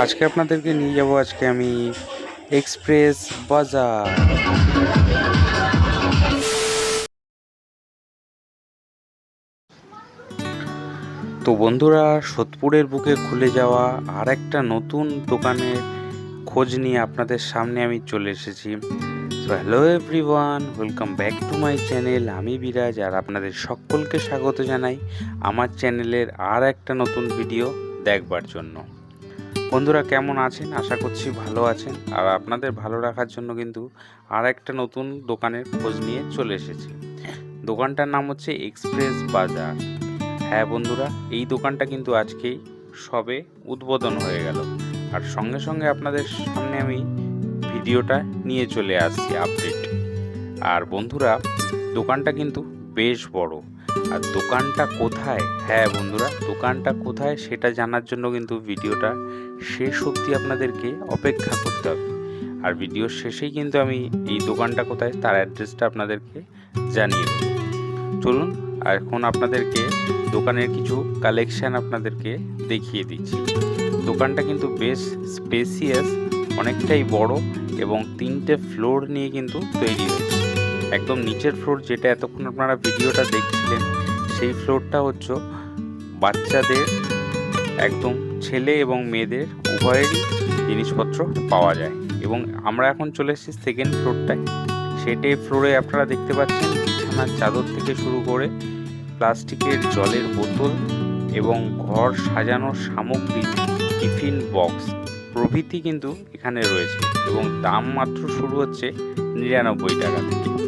আজকে আপনাদেরকে নিয়ে যাব, আজকে আমি এক্সপ্রেস বাজার তো বন্ধুরা, সোদপুরের বুকে খুলে যাওয়া আর একটা নতুন দোকানের খোঁজ নিয়ে আপনাদের সামনে আমি চলে এসেছি। তো hello everyone welcome back to my channel আমি বিরাজ আর আপনাদের সকলকে স্বাগত জানাই আমার চ্যানেলের আর একটা নতুন ভিডিও দেখবার জন্য। বন্ধুরা কেমন আছেন? আশা করছি ভালো আছেন। আর আপনাদের ভালো রাখার জন্য কিন্তু আর একটা নতুন দোকানের খোঁজ নিয়ে চলে এসেছি। দোকানটার নাম হচ্ছে এক্সপ্রেস বাজার। হ্যাঁ বন্ধুরা, এই দোকানটা কিন্তু আজকেই সবে উদ্বোধন হয়ে গেল। আর সঙ্গে সঙ্গে আপনাদের সামনে আমি ভিডিওটা নিয়ে চলে আসছি, আপডেট। আর বন্ধুরা, দোকানটা কিন্তু বেশ বড়। আর দোকানটা কোথায়? হ্যাঁ বন্ধুরা, দোকানটা কোথায় সেটা জানার জন্য কিন্তু ভিডিওটা শেষ অবধি আপনাদেরকে অপেক্ষা করতে হবে। আর ভিডিওর শেষেই কিন্তু আমি এই দোকানটা কোথায় তার অ্যাড্রেসটা আপনাদেরকে জানিয়ে দেবো। চলুন, আর এখন আপনাদেরকে দোকানের কিছু কালেকশান আপনাদেরকে দেখিয়ে দিচ্ছি। দোকানটা কিন্তু বেশ স্পেসিয়াস অনেকটাই বড় এবং তিনটে ফ্লোর নিয়ে কিন্তু তৈরি হয়েছে। একদম নিচের ফ্লোর যেটা এতক্ষণ আপনারা ভিডিওটা দেখছিলেন, সেই ফ্লোরটা হচ্ছে বাচ্চাদের একদম ছেলে এবং মেয়েদের উভয়েরই জিনিসপত্র পাওয়া যায়। এবং আমরা এখন চলে এসেছি সেকেন্ড ফ্লোরটায় সেটে ফ্লোরে আপনারা দেখতে পাচ্ছেন বিছানার চাদর থেকে শুরু করে প্লাস্টিকের জলের বোতল এবং ঘর সাজানোর সামগ্রী, টিফিন বক্স প্রভৃতি কিন্তু এখানে রয়েছে। এবং দাম মাত্র শুরু হচ্ছে নিরানব্বই টাকা থেকে।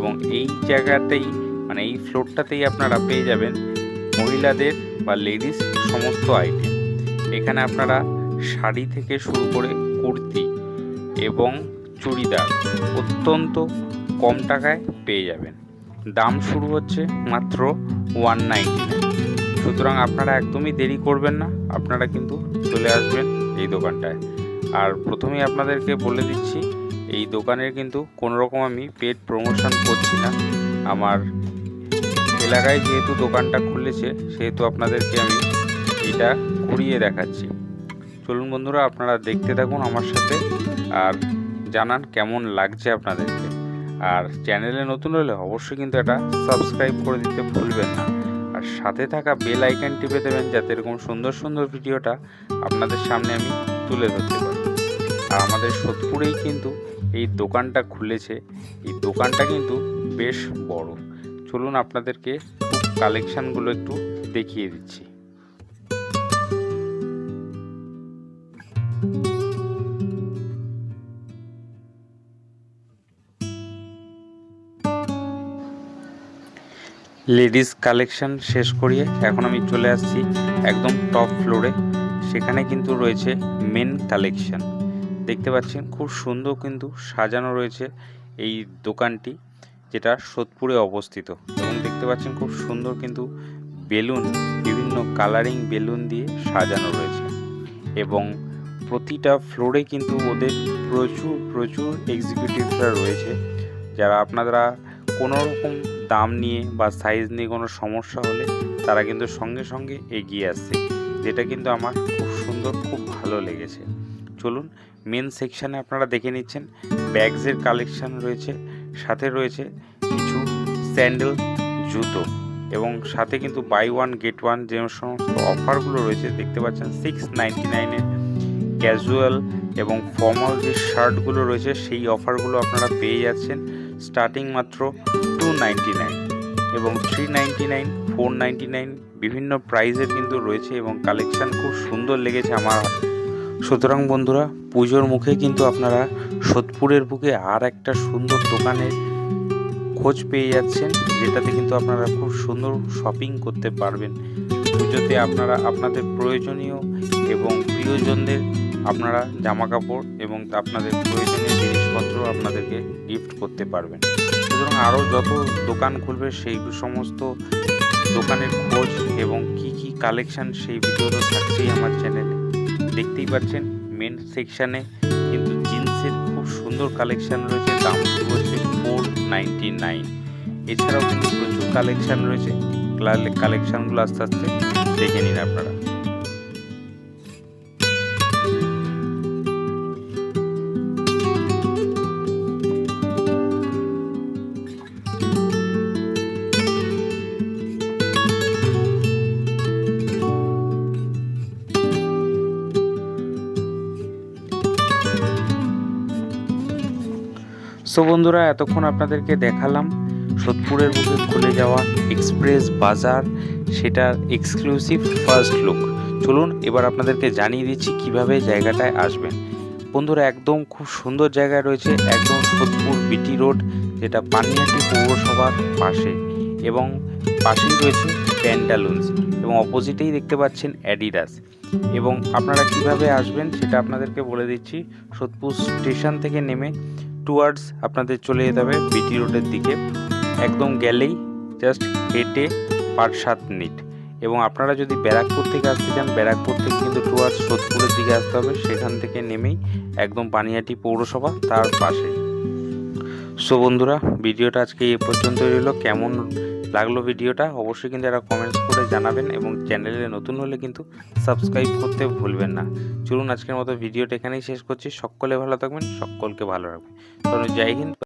এবং এই জায়গাতেই মানে এই ফ্লোরটাতেই আপনারা পেয়ে যাবেন মহিলাদের বা লেডিস সমস্ত আইটেম এখানে আপনারা শাড়ি থেকে শুরু করে কুর্তি এবং চুড়িদার অত্যন্ত কম টাকায় পেয়ে যাবেন। দাম শুরু হচ্ছে মাত্র ওয়ান নাইনটি সুতরাং আপনারা একদমই দেরি করবেন না, আপনারা কিন্তু চলে আসবেন এই দোকানটায়। আর প্রথমেই আপনাদেরকে বলে দিচ্ছি এই দোকানের কিন্তু কোনো রকম আমি পেড প্রমোশন করছি না। আমার এলাকায় যেহেতু দোকানটা খুলেছে, সেহেতু আপনাদেরকে আমি এটা ঘুরিয়ে দেখাচ্ছি। চলুন বন্ধুরা, আপনারা দেখতে থাকুন আমার সাথে আর জানান কেমন লাগছে আপনাদেরকে। আর চ্যানেলে নতুন হলে অবশ্যই কিন্তু এটা সাবস্ক্রাইব করে দিতে ভুলবেন না। আর সাথে থাকা বেল আইকন টিপে দেবেন যাতে এরকম সুন্দর সুন্দর ভিডিওটা আপনাদের সামনে আমি তুলে ধরতে পারি। আর আমাদের সোদপুরেই কিন্তু এই দোকানটা খুলেছে। এই দোকানটা কিন্তু বেশ বড়। চলুন আপনাদেরকে কালেকশানগুলো একটু দেখিয়ে দিচ্ছি। লেডিস কালেকশন শেষ করিয়ে এখন আমি চলে আসছি একদম টপ ফ্লোরে। সেখানে কিন্তু রয়েছে মেন কালেকশন। দেখতে পাচ্ছেন খুব সুন্দর কিন্তু সাজানো রয়েছে এই দোকানটি, যেটা সোদপুরে অবস্থিত। এবং দেখতে পাচ্ছেন খুব সুন্দর কিন্তু বেলুন, বিভিন্ন কালারিং বেলুন দিয়ে সাজানো রয়েছে। এবং প্রতিটা ফ্লোরে কিন্তু ওদের প্রচুর প্রচুর এক্সিকিউটিভরা রয়েছে, যারা আপনারা কোনো রকম দাম নিয়ে বা সাইজ নিয়ে কোনো সমস্যা হলে তারা কিন্তু সঙ্গে সঙ্গে এগিয়ে আসছে। যেটা কিন্তু আমার খুব সুন্দর, খুব ভালো লেগেছে। চলুন মেন সেকশানে আপনারা দেখে নিচ্ছেন ব্যাগসের কালেকশান রয়েছে, সাথে রয়েছে কিছু স্যান্ডেল জুতো এবং সাথে কিন্তু বাই ওয়ান গেট ওয়ান যে সমস্ত অফারগুলো রয়েছে, দেখতে পাচ্ছেন সিক্স নাইনটি নাইনের ক্যাজুয়াল এবং ফর্মাল যে শার্টগুলো রয়েছে, সেই অফারগুলো আপনারা পেয়ে যাচ্ছেন স্টার্টিং মাত্র টু নাইনটি নাইন এবং three ninety nine four ninety nine বিভিন্ন প্রাইজের কিন্তু রয়েছে এবং কালেকশান খুব সুন্দর লেগেছে আমার সুতরাং বন্ধুরা, পুজোর মুখে কিন্তু আপনারা সোদপুরের বুকে আর একটা সুন্দর দোকানের খোঁজ পেয়ে যাচ্ছেন, যেটাতে কিন্তু আপনারা খুব সুন্দর শপিং করতে পারবেন। পুজোতে আপনারা, আপনাদের প্রয়োজনীয় এবং প্রিয়জনদের আপনারা জামা কাপড় এবং আপনাদের প্রয়োজনীয় জিনিসপত্র আপনাদেরকে গিফট করতে পারবেন। সুতরাং আরও যত দোকান খুলবে, সেই সমস্ত দোকানের খোঁজ এবং কি কি কালেকশান সেই ভিডিও তো থাকছেই আমার চ্যানেলে দেখতেই পাচ্ছেন মেন সেকশানে কিন্তু জিন্সের খুব সুন্দর কালেকশন রয়েছে, দাম হচ্ছে ফোর নাইনটি নাইন এছাড়াও কিন্তু প্রচুর কালেকশন রয়েছে কালেকশানগুলো আস্তে আস্তে দেখে নিন আপনারা। সো বন্ধুরা, এতক্ষণ আপনাদেরকে দেখালাম সোদপুরের বুকে খুলে যাওয়া এক্সপ্রেস বাজার। সেটার এক্সক্লুসিভ ফার্স্ট লুক চলুন, এবার আপনাদেরকে জানিয়ে দিচ্ছি কীভাবে জায়গাটায় আসবেন। বন্ধুরা, একদম খুব সুন্দর জায়গায় রয়েছে, একদম সোদপুর বিটি রোড যেটা পানিহাটি পৌরসভার পাশে। এবং পাশেই রয়েছে প্যান্টালুন্স এবং অপোজিটেই দেখতে পাচ্ছেন অ্যাডিডাস এবং আপনারা কীভাবে আসবেন, সেটা আপনাদেরকে বলে দিচ্ছি। সোদপুর স্টেশন থেকে নেমে টুয়ার্ডস আপনাদের চলে যেতে হবে বিটি রোডের দিকে। একদম গেলেই জাস্ট হেঁটে পাঁচ সাত মিনিট। এবং আপনারা যদি ব্যারাকপুর থেকে আসতে চান, ব্যারাকপুর থেকে কিন্তু টুয়ার্ডস সোদপুরের দিকে আসতে হবে। সেখান থেকে নেমেই একদম পানিহাটি পৌরসভা, তার পাশে। সো বন্ধুরা, ভিডিওটা আজকে এ পর্যন্ত রইল। কেমন লাগল ভিডিওটা, অবশ্যই কিন্তু এরা কমেন্টস করে জানাবেন এবং চ্যানেলে নতুন হলে কিন্তু সাবস্ক্রাইব করতে ভুলবেন না। চলুন আজকের মতো ভিডিওটা এখানেই শেষ করছি। সকলে ভালো থাকবেন, সকলকে ভালো রাখবেন। কারণ জয় হিন্দ।